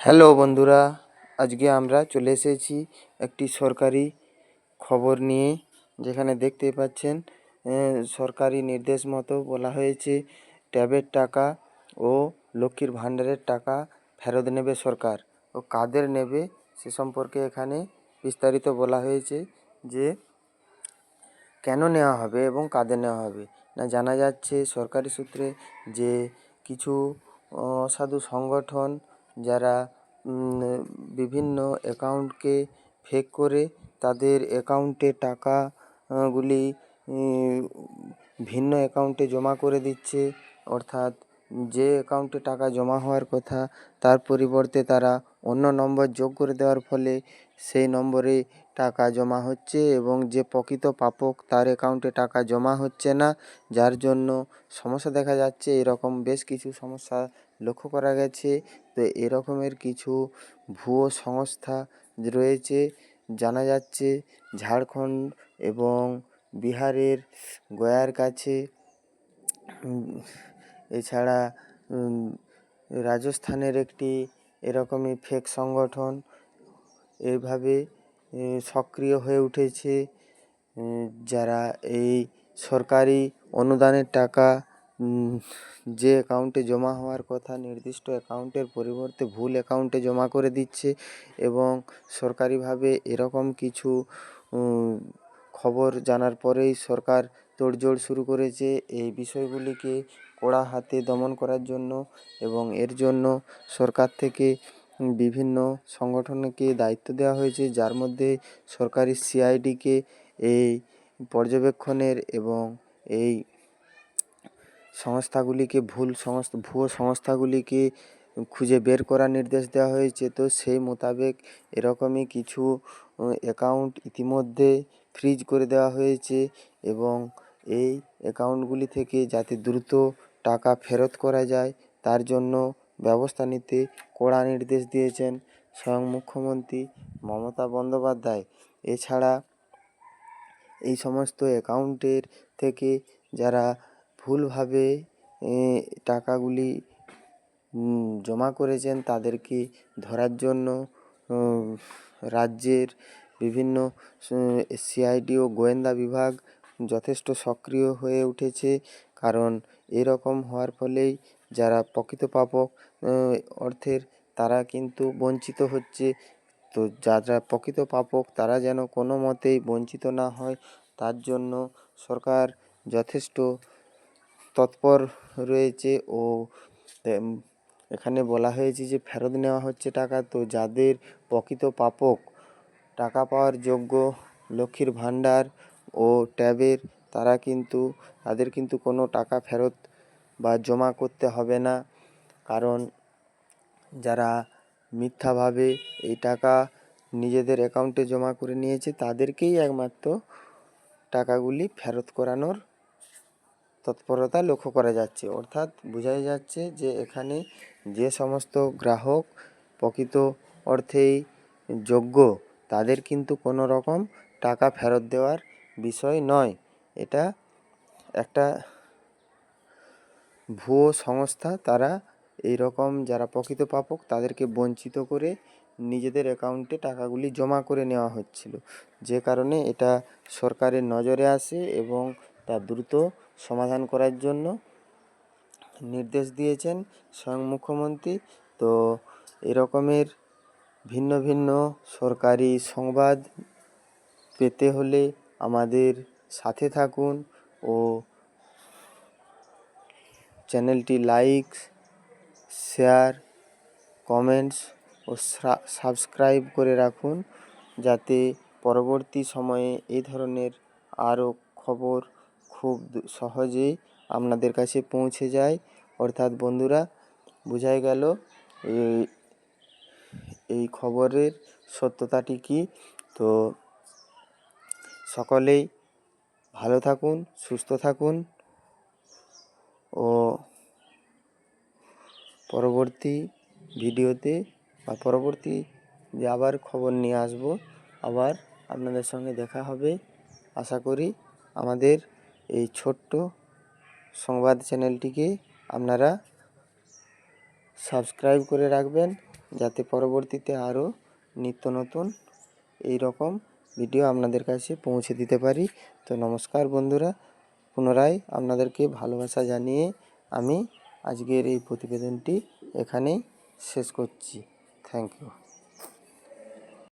Hello বন্ধুরা, আজকে আমরা চলে এসেছি একটি সরকারি খবর নিয়ে, যেখানে দেখতে পাচ্ছেন সরকারি নির্দেশ মতো বলা হয়েছে, ট্যাবের টাকা ও লক্ষ্মীর ভাণ্ডারের টাকা ফেরত নেবে সরকার। ও কাদের নেবে, সে সম্পর্কে এখানে বিস্তারিত বলা হয়েছে যে, কেন নেওয়া হবে এবং কাদের নেওয়া হবে। না, জানা যাচ্ছে সরকারি সূত্রে যে কিছু অসাধু সংগঠন যারা বিভিন্ন অ্যাকাউন্টকে ফেক করে তাদের অ্যাকাউন্টে টাকা গুলি ভিন্ন অ্যাকাউন্টে জমা করে দিচ্ছে, অর্থাৎ যে অ্যাকাউন্টে টাকা জমা হওয়ার কথা তার পরিবর্তে তারা অন্য নম্বর যোগ করে দেওয়ার ফলে সেই নম্বরে টাকা জমা হচ্ছে এবং যে প্রকৃত প্রাপক তার অ্যাকাউন্টে টাকা জমা হচ্ছে না, যার জন্য সমস্যা দেখা যাচ্ছে। এরকম বেশ কিছু সমস্যা লক্ষ্য করা গেছে। তো এরকমের কিছু ভুয়ো সংস্থা রয়েছে। জানা যাচ্ছে ঝাড়খণ্ড এবং বিহারের গয়ার কাছে এছাড়া রাজস্থানের একটি এরকমই ফেক সংগঠন এইভাবে এ, সক্রিয় হয়ে উঠেছে। যারা এই সরকারি অনুদানের টাকা যে অ্যাকাউন্টে জমা হওয়ার কথা নির্দিষ্ট অ্যাকাউন্টের পরিবর্তে ভুল অ্যাকাউন্টে জমা করে দিচ্ছে এবং সরকারিভাবে এরকম কিছু খবর জানার পরেই সরকার তোড়জোড় শুরু করেছে এই বিষয়গুলিকে কড়া হাতে দমন করার জন্য এবং এর জন্য সরকার থেকে বিভিন্ন সংগঠনকে দায়িত্ব দেওয়া হয়েছে, যার মধ্যে সরকারি সিআইডিকে এই পর্যবেক্ষণের এবং এই সংস্থাগুলিকে ভুল সংস্থা ভুয়ো সংস্থাগুলিকে খুঁজে বের করার নির্দেশ দেওয়া হয়েছে। তো সেই মোতাবেক এরকমই কিছু অ্যাকাউন্ট ইতিমধ্যে ফ্রিজ করে দেওয়া হয়েছে এবং এই অ্যাকাউন্টগুলি থেকে যাতে দ্রুত টাকা ফেরত করা যায়, তার জন্য ব্যবস্থা নিতে কড়া নির্দেশ দিয়েছেন স্বয়ং মুখ্যমন্ত্রী মমতা বন্দ্যোপাধ্যায়। এছাড়া এই সমস্ত অ্যাকাউন্টের থেকে যারা ভুলভাবে টাকাগুলি জমা করেছেন তাদেরকে ধরার জন্য রাজ্যের বিভিন্ন সিআইডি ও গোয়েন্দা বিভাগ যথেষ্ট সক্রিয় হয়ে উঠেছে। কারণ এরকম হওয়ার ফলেই যারা প্রকৃত প্রাপক অর্থের তারা কিন্তু বঞ্চিত হচ্ছে। তো যারা প্রকৃত প্রাপক তারা যেন কোনো মতেই বঞ্চিত না হয়, তার জন্য সরকার যথেষ্ট তৎপর রয়েছে ও এখানে বলা হয়েছে যে ফেরত নেওয়া হচ্ছে টাকা। তো যাদের প্রকৃত প্রাপক টাকা পাওয়ার যোগ্য লক্ষ্মীর ভাণ্ডার ও ট্যাবের, তারা কিন্তু, তাদের কিন্তু কোনো টাকা ফেরত বা জমা করতে হবে না। কারণ যারা মিথ্যাভাবে এই টাকা নিজেদের অ্যাকাউন্টে জমা করে নিয়েছে, তাদেরকেই একমাত্র টাকাগুলি ফেরত করানোর তৎপরতা লক্ষ্য করা যাচ্ছে। অর্থাৎ বোঝাই যাচ্ছে যে এখানে যে সমস্ত গ্রাহক প্রকৃত অর্থেই যোগ্য, তাদের কিন্তু কোনো রকম টাকা ফেরত দেওয়ার বিষয় নয়। এটা একটা ভুয়ো সংস্থা, তারা এই রকম যারা প্রকৃত প্রাপক তাদেরকে বঞ্চিত করে নিজেদের অ্যাকাউন্টে টাকাগুলি জমা করে নেওয়া হচ্ছিল। যে কারণে এটা সরকারের নজরে আসে এবং তা দ্রুত সমাধান করার জন্য নির্দেশ দিয়েছেন স্বয়ং মুখ্যমন্ত্রী। তো এরকমের ভিন্ন ভিন্ন সরকারি সংবাদ পেতে হলে আমাদের সাথে থাকুন ও চ্যানেলটি লাইক, শেয়ার, কমেন্টস ও সাবস্ক্রাইব করে রাখুন যাতে পরবর্তী সময়ে এই ধরনের আরও খবর খুব সহজেই আপনাদের কাছে পৌঁছে যায়। অর্থাৎ বন্ধুরা, বোঝাই গেল এই খবরের সত্যতাটি কী? তো সকলেই ভালো থাকুন, সুস্থ থাকুন ও পরবর্তী ভিডিওতে বা পরবর্তী যে আবার খবর নিয়ে আসব, আবার আপনাদের সঙ্গে দেখা হবে। আশা করি আমাদের এই ছোট্ট সংবাদ চ্যানেলটিকে আপনারা সাবস্ক্রাইব করে রাখবেন যাতে পরবর্তীতে আরও নিত্য নতুন এই রকম ভিডিও আপনাদের কাছে পৌঁছে দিতে পারি। তো নমস্কার বন্ধুরা, পুনরায় আপনাদেরকে ভালোবাসা জানিয়ে আমি আজকের এই প্রতিবেদনটি এখানেই শেষ করছি। Thank you.